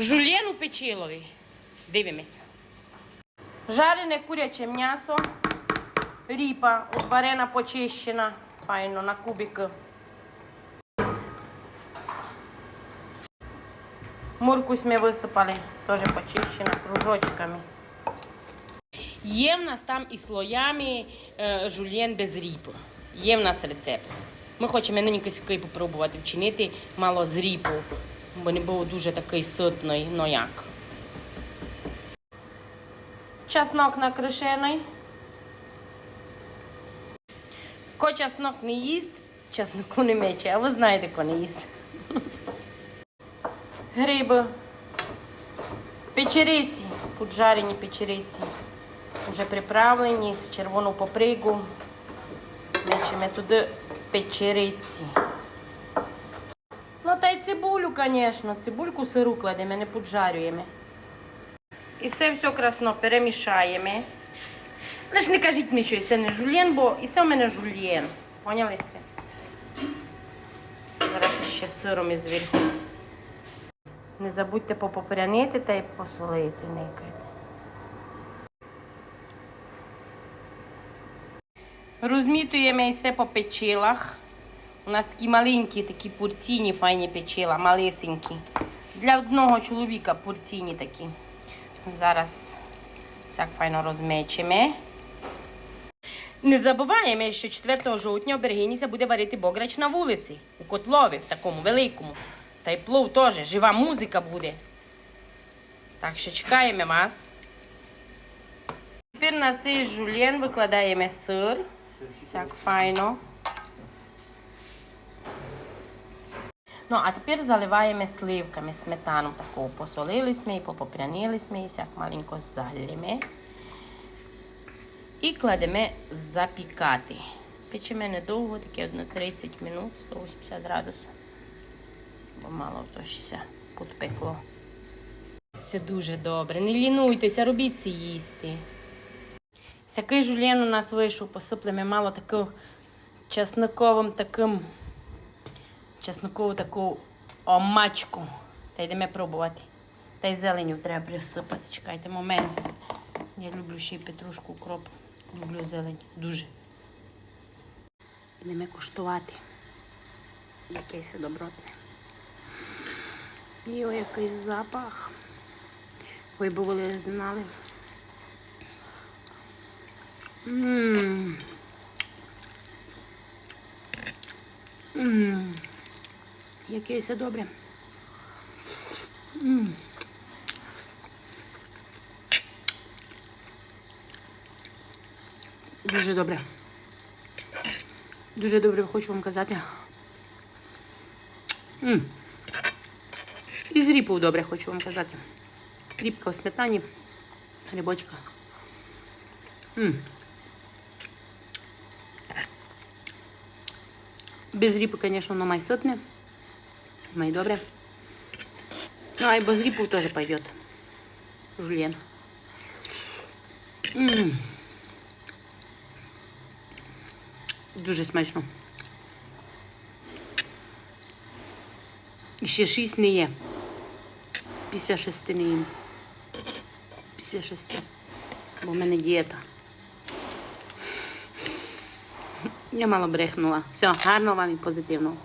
Жульєн у печилові. Дивимося. Жарене куряче м'ясо, ріпа, варена почищена, файно на кубики. Моркусь ми висипали, теж почищена кружочками. Є в нас там і слоями е, жульєн без ріпи. Є в нас рецепт. Ми хочемо ненький попробувати вчинити мало з ріпу, бо не був дуже такий ситний, ну як. Чеснок накришений. Ко чеснок не їсть, чесноку не мече, а ви знаєте, ко не їсть. Гриби. Печериці, поджарені печериці. Вже приправлені з червону папригу. Мечемо туди печериці. Ну та й цибулю, звісно. Цибульку сиру кладемо, не поджарюємо. І це все красно перемішаємо. Лиш не кажіть мені, що це не жульєн, бо і це в мене жульєн. Поняли сте? Зараз ще сиром і зверху. Не забудьте попопрянити та й посолити никайте. Розмітуємо і все по печилах. У нас такі маленькі, такі порційні файні печила, малесенькі. Для одного чоловіка порційні такі. Зараз всяк файно розмечемо. Не забуваємо, що 4 жовтня у Бергиніся буде варити бограч на вулиці, у котлові, в такому великому. Та й плов теж, жива музика буде. Так що чекаємо вас. Тепер на цей жульєн викладаємо сир. Всяк файно. Ну, а тепер заливаємо сливками сметану таку. Посолили ми і попопрянили ми і всяк маленько залімо. І кладемо запікати. Печемо недовго, таке одно 30 минут, 180 градусів. Бо мало то ще підпекло. Це дуже добре. Не лінуйтеся, робіть це їсти. Всякий жульєн у нас вийшов, посиплемо мало таку чесноковим таким чеснокову таку омачку. Та йдемо пробувати. Та й зеленю треба присипати. Чекайте момент. Я люблю ще й петрушку, укроп. Люблю зелень. Дуже. Йдемо куштувати. Якесь добротне. І о, який запах. Ви б ви знали. Ммм. Ммм. Яке все добре. Дуже добре. Дуже добре хочу вам казати. І з ріпою добре хочу вам казати. Рібка у сметані, грибочка. Ммм. Без ріпи, звісно, воно має Має добре. Ну, а і без ріпу теж пойдет. Жульєн. Ммм. Дуже смачно. І ще шість не є. Після шести не їм. Після шести. Бо в мене дієта. Я мало брехнула. Все, гарно вам і позитивно.